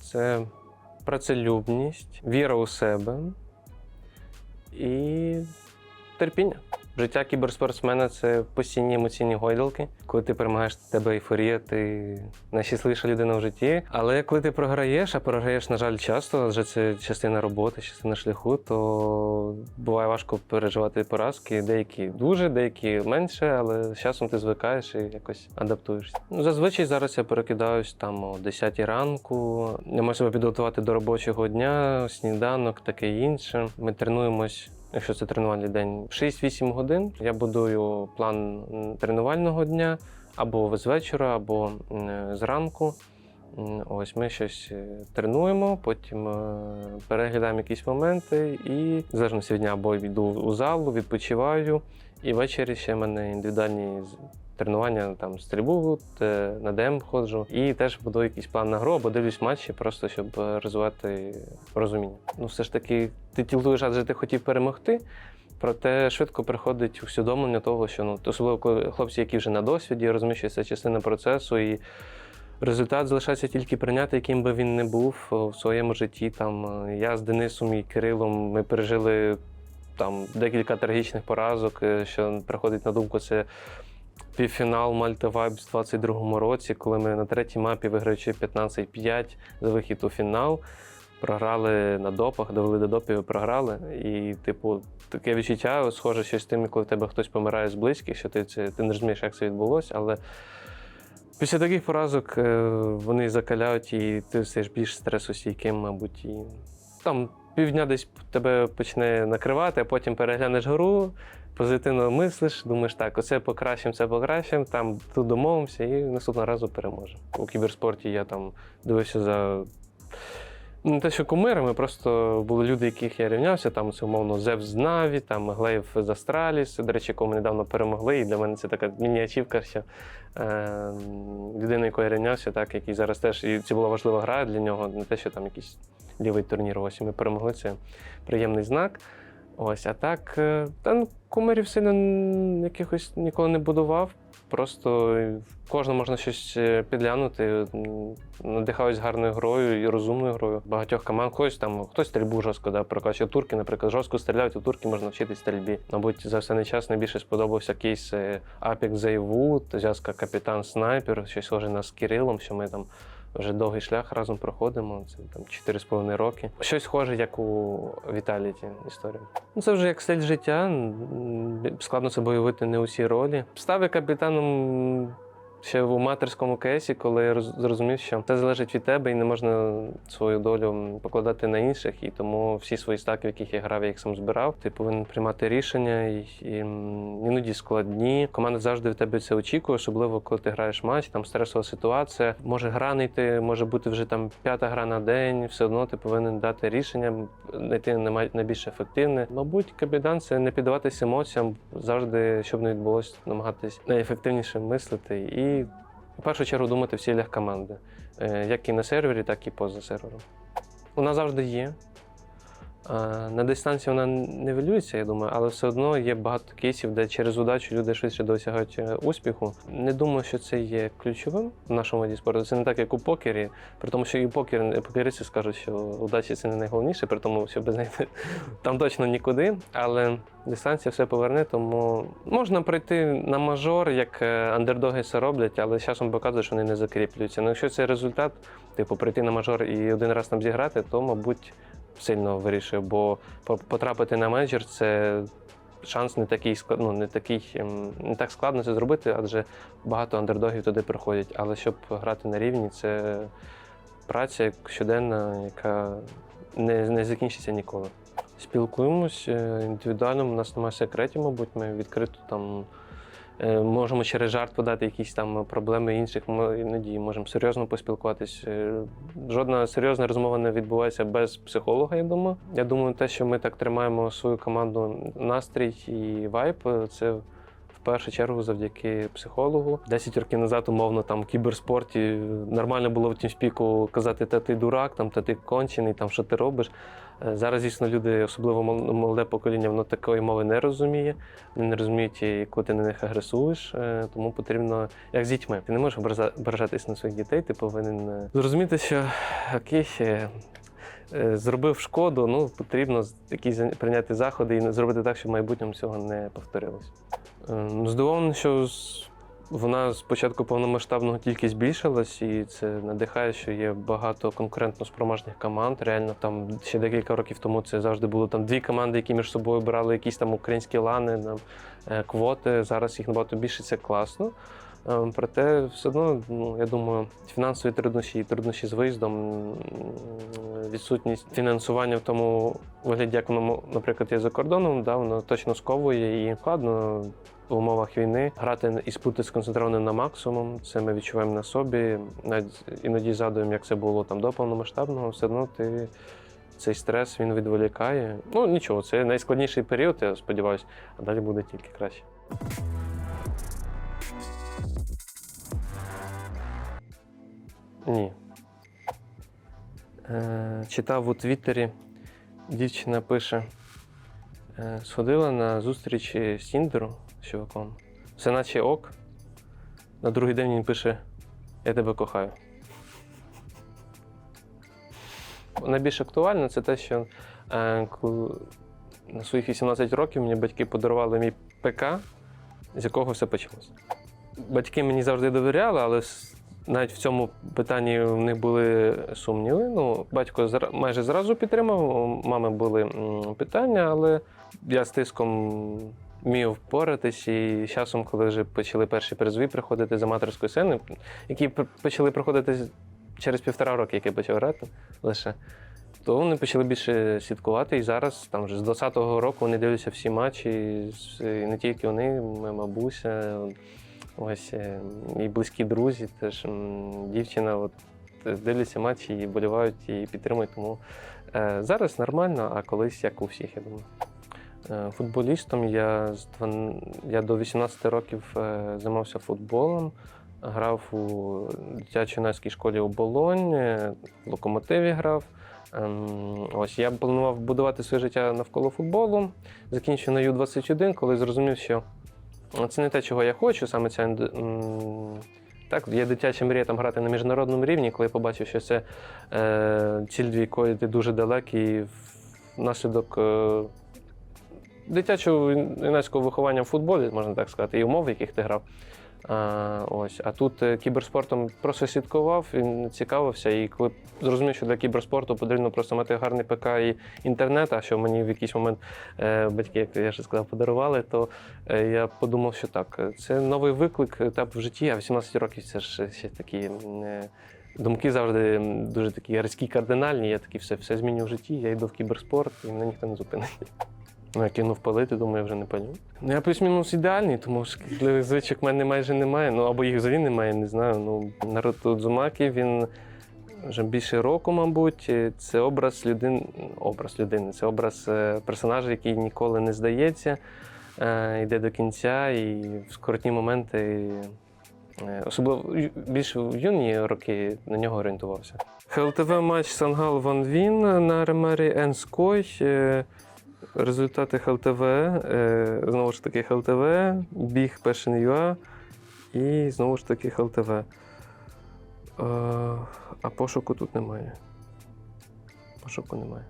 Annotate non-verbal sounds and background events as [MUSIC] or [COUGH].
Це працелюбність, віра у себе і терпіння. Життя кіберспортсмена це постійні емоційні гойдалки. Коли ти перемагаєш тебе ейфорія, ти найщасливіша людина в житті. Але коли ти програєш, а програєш, на жаль, часто, адже це частина роботи, частина шляху, то буває важко переживати поразки. Деякі дуже, деякі менше, але з часом ти звикаєш і якось адаптуєшся. Ну, зазвичай зараз я перекидаюсь там о 10 ранку. Я можу себе підготувати до робочого дня, сніданок, таке інше. Ми тренуємось. Якщо це тренувальний день, 6-8 годин. Я будую план тренувального дня або з вечора, або зранку. Ось ми щось е, тренуємо, потім е, переглядаємо якісь моменти і в залежності від дня або йду у залу, відпочиваю. І ввечері ще в мене індивідуальні тренування там стрільбу, на ДМ ходжу. І теж будую якийсь план на гру, або дивлюсь матчі, просто щоб е, розвивати розуміння. Ну, все ж таки, ти тілуєш, адже ти хотів перемогти. Проте швидко приходить усвідомлення того, що ну особливо коли хлопці, які вже на досвіді, розуміють, що це частина процесу, і результат залишається тільки прийняти, яким би він не був в своєму житті. Там е, я з Денисом і Кирилом ми пережили там декілька трагічних поразок. е, Що приходить на думку, це півфінал Мальта Вайбс у 22-му році, коли ми на третій мапі, виграючи 15-5 за вихід у фінал. Програли на допах, довели до допів і програли. І, типу, таке відчуття схоже щось з тим, коли в тебе хтось помирає з близьких, що ти, це, ти не розумієш, як це відбулося. Але після таких поразок е, вони закаляють і ти стаєш більш стресостійким, мабуть. І там півдня десь тебе почне накривати, а потім переглянеш гру, позитивно мислиш, думаєш, так, оце покращимо, це покращимо, там тут домовимося і наступного разу переможемо. У кіберспорті я там дивився за. Не те, що кумирами, просто були люди, яких я рівнявся. Там це умовно Зевс з Наві, там Глейв з Астраліс, до речі, ми недавно перемогли. І для мене це така міні-ачівка, що е, людина, якою я рівнявся, так, який зараз теж, і це була важлива гра для нього, не те, що там якийсь лівий турнір. Ось і ми перемогли. Це приємний знак. Ось, а так, е, та ну, кумирів сильно якихось ніколи не будував. Просто в кожного можна щось е, підглянути. Надихаюсь гарною грою і розумною грою. Багатьох команд хтось там, хтось стрільбу жорстко да, прокачує. Турки, наприклад, жорстко стріляють, у турки можна вчитись стрільбі. Мабуть, за все час найбільше сподобався кейс е, Апік Зайву, зв'язка капітан снайпер, щось схоже на з Кирилом, що ми там вже довгий шлях разом проходимо. Це там 4,5 роки. Щось схоже, як у Віталіті історія. Ну, це вже як стиль життя. Складно себе уявити не усі ролі. Став я капітаном ще в матерському кейсі, коли я роз- зрозумів, що це залежить від тебе і не можна свою долю покладати на інших. І тому всі свої стаки, в яких я грав, я їх сам збирав. Ти повинен приймати рішення, і, і іноді складні. Команда завжди в тебе це очікує, особливо коли ти граєш матч, там стресова ситуація. Може гра не йти, може бути вже там п'ята гра на день. Все одно ти повинен дати рішення, знайти най- найбільш ефективне. Мабуть, капітан це не піддаватися емоціям, завжди, щоб не відбулося, намагатись найефективніше мислити і в першу чергу думати в цілях команди, Е, як і на сервері, так і поза сервером. Вона завжди є. Е, На дистанції вона невелюється, я думаю, але все одно є багато кейсів, де через удачу люди швидше досягають е, успіху. Не думаю, що це є ключовим в нашому виді спорту. Це не так, як у покері, при тому, що і покер, покеристи скажуть, що удача це не найголовніше, при тому, що без неї [LAUGHS] там точно нікуди. Але дистанція все поверне, тому можна прийти на мажор, як е, андердоги це роблять, але з часом показує, що вони не закріплюються. Ну, якщо це результат, типу прийти на мажор і один раз там зіграти, то, мабуть, сильно вирішує, бо потрапити на менеджер це шанс не такий ну, не такий, ем, не так складно це зробити, адже багато андердогів туди приходять. Але щоб грати на рівні, це праця щоденна, яка не, не закінчиться ніколи. Спілкуємось е, індивідуально, у нас немає секретів, мабуть, ми відкрито там. Е, Можемо через жарт подати якісь там проблеми інших. Ми іноді можемо серйозно поспілкуватись. Е, Жодна серйозна розмова не відбувається без психолога. Я думаю. Я думаю, те, що ми так тримаємо свою команду настрій і вайб, е, це в першу чергу завдяки психологу. Десять років назад, умовно, там в кіберспорті нормально було в тімспіку казати, та ти дурак, там та ти кончений, там що ти робиш. Е, Зараз, звісно, люди, особливо мол- молоде покоління, воно такої мови не розуміє. Вони не розуміють, коли ти на них агресуєш. Е, Тому потрібно, як з дітьми, ти не можеш ображатись на своїх дітей, ти повинен е, зрозуміти, що окей, зробив шкоду, ну потрібно якісь прийняти заходи і зробити так, щоб в майбутньому цього не повторилось. Ну, що з- вона з початку повномасштабного тільки збільшилась, і це надихає, що є багато конкурентно спроможних команд. Реально, там ще декілька років тому це завжди було там дві команди, які між собою брали якісь там українські лани, там, е, квоти. Зараз їх набагато більше, це класно. Е, Проте все одно, ну, я думаю, фінансові труднощі і труднощі з виїздом, відсутність фінансування в тому вигляді, як воно, наприклад, є за кордоном, да, воно точно сковує і складно в умовах війни грати і бути сконцентрованим на максимум. Це ми відчуваємо на собі. Навіть іноді згадуємо, як це було там до повномасштабного, все одно ти. Цей стрес він відволікає. Ну нічого, це найскладніший період, я сподіваюся, а далі буде тільки краще. Ні. Е, читав у Твіттері, дівчина пише: е, сходила на зустріч з Тіндеру з чуваком. Все наче ок. На другий день він пише: Я тебе кохаю. Найбільш актуально це те, що е, на своїх 18 років мені батьки подарували мій ПК, з якого все почалося. Батьки мені завжди довіряли, але навіть в цьому питанні в них були сумніви. Ну, батько майже зразу підтримав, у мами були питання, але я з тиском вмів впоратись. І з часом, коли вже почали перші призові приходити з аматорської сцени, які почали приходити через півтора роки, як я почав грати лише. То вони почали більше слідкувати, і зараз, там вже з 20-го року, вони дивляться всі матчі, і не тільки вони, моя бабуся, ось е, і близькі друзі, теж дівчина, от дивляться матчі і болівають, і підтримують. Тому е, зараз нормально, а колись як у всіх, я думаю. Е, Футболістом я, з я до 18 років займався футболом, грав у дитячо-юнацькій школі оболонь, в локомотиві грав. Ем, Ось я планував будувати своє життя навколо футболу. Закінчив на Ю-21, коли зрозумів, що це не те, чого я хочу, саме ця так, є дитяча мрія грати на міжнародному рівні, коли я побачив, що це е, ціль, від ти дуже далекий внаслідок е, дитячого юнацького виховання в футболі, можна так сказати, і умов, в яких ти грав. А, ось. а тут е, кіберспортом просто слідкував, цікавився. І коли зрозумів, що для кіберспорту потрібно просто мати гарний ПК і інтернет, а що мені в якийсь момент е, батьки, як я вже сказав, подарували, то е, я подумав, що так, це новий виклик, етап в житті, а 18 років це ж ще такі. Думки завжди дуже такі різкі, кардинальні. Я такий все, все зміню в житті, я йду в кіберспорт і мене ніхто не зупинить. Ну, я кинув палити, думаю, я вже не палю. Ну, я плюс-мінус ідеальний, тому що звичок в мене майже немає. Ну або їх взагалі немає, не знаю. Ну, Наруто Дзумакі, він вже більше року, мабуть. Це образ людини, образ людини, це образ е, персонажа, який ніколи не здається, е, йде до кінця і в скоротні моменти. е, Особливо більше в юні роки на нього орієнтувався. ХЛТВ матч Сангал Ван Він на ремері Енской. Результати ХЛТВ, е, знову ж таки ХЛТВ, біг перший ЮА і знову ж таки ХЛТВ. Е, а пошуку тут немає. Пошуку немає.